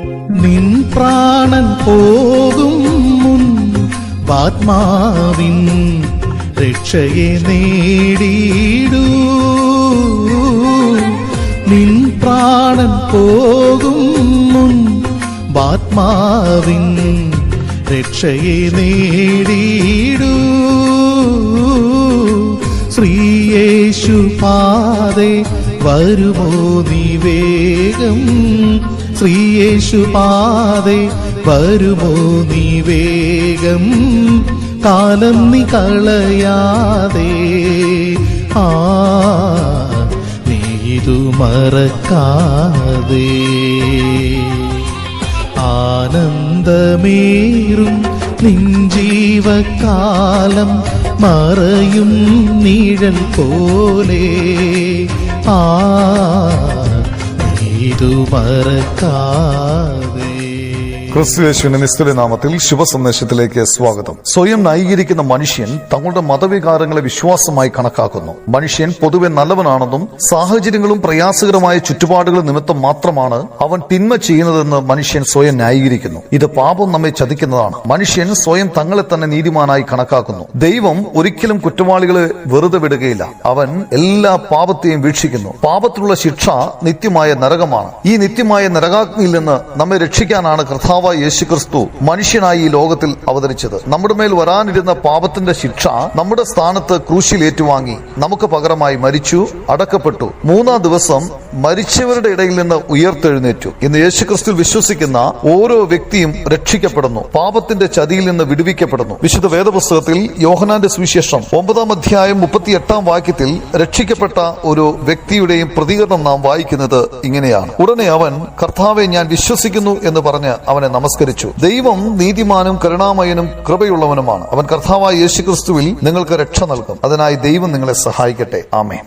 നിൻ പ്രാണൻ പോകും മുൻ പാത്മാവിൻ രക്ഷയെ നേടിയിടൂ. നിൻ പ്രാണൻ പോകും മുൻ പാത്മാവിൻ രക്ഷയെ നേടിയിടൂ. ശ്രീയേശു പാതെ വരുമോ നീ വേഗം? ശ്രീയേശു പാതെ വരുമോ നീ വേഗം? കാലം നീ കളയാതെ. ആ നീ ഇതു മറക്കാതെ. ആനന്ദമേറും നിഞ്ചീവകാലം മറയും നീഴൽ പോലെ. ആ മറക്കാതെ ക്രിസ്തുയേശുവിന്റെ നിസ്തുല നാമത്തിൽ ശുഭസന്ദേശത്തിലേക്ക് സ്വാഗതം. സ്വയം ന്യായീകരിക്കുന്ന മനുഷ്യൻ തങ്ങളുടെ മതവികാരങ്ങളെ വിശ്വാസമായി കണക്കാക്കുന്നു. മനുഷ്യൻ പൊതുവെ നല്ലവനാണെന്നും സാഹചര്യങ്ങളും പ്രയാസകരമായ ചുറ്റുപാടുകൾ നിമിത്തം മാത്രമാണ് അവൻ തിന്മ ചെയ്യുന്നതെന്ന് മനുഷ്യൻ സ്വയം ന്യായീകരിക്കുന്നു. ഇത് പാപം നമ്മെ ചതിക്കുന്നതാണ്. മനുഷ്യൻ സ്വയം തങ്ങളെ തന്നെ നീതിമാനായി കണക്കാക്കുന്നു. ദൈവം ഒരിക്കലും കുറ്റവാളികളെ വെറുതെ വിടുകയില്ല. അവൻ എല്ലാ പാപത്തെയും വീക്ഷിക്കുന്നു. പാപത്തിലുള്ള ശിക്ഷ നിത്യമായ നരകമാണ്. ഈ നിത്യമായ നരകാഗ്നിയിൽ നിന്ന് നമ്മെ രക്ഷിക്കാനാണ് കർത്താവായ യേശുക്രിസ്തു മനുഷ്യനായി ഈ ലോകത്തിൽ അവതരിച്ചത്. നമ്മുടെ മേൽ വരാനിരുന്ന പാപത്തിന്റെ ശിക്ഷ നമ്മുടെ സ്ഥാനത്ത് ക്രൂശിൽ ഏറ്റുവാങ്ങി നമുക്ക് പകരമായി മരിച്ചു അടക്കപ്പെട്ടു. മൂന്നാം ദിവസം മരിച്ചവരുടെ ഇടയിൽ നിന്ന് ഉയർത്തെഴുന്നേറ്റു. ഇന്ന് യേശുക്രിസ്തുവിൽ വിശ്വസിക്കുന്ന ഓരോ വ്യക്തിയും രക്ഷിക്കപ്പെടുന്നു. പാപത്തിന്റെ ചതിയിൽ നിന്ന് വിടുവിക്കപ്പെടുന്നു. വിശുദ്ധ വേദപുസ്തകത്തിൽ യോഹനാന്റെ സുവിശേഷം ഒമ്പതാം അധ്യായം മുപ്പത്തി എട്ടാം വാക്യത്തിൽ രക്ഷിക്കപ്പെട്ട ഒരു വ്യക്തിയുടെയും പ്രതികരണം നാം വായിക്കുന്നത് ഇങ്ങനെയാണ്. ഉടനെ അവൻ കർത്താവെ ഞാൻ വിശ്വസിക്കുന്നു എന്ന് പറഞ്ഞ് അവനെ നമസ്കരിച്ചു. ദൈവം നീതിമാനും കരുണാമയനും കൃപയുള്ളവനുമാണ്. അവൻ കർത്താവായ യേശുക്രിസ്തുവിൽ നിങ്ങൾക്ക് രക്ഷ നൽകും. അതിനായി ദൈവം നിങ്ങളെ സഹായിക്കട്ടെ. ആമേ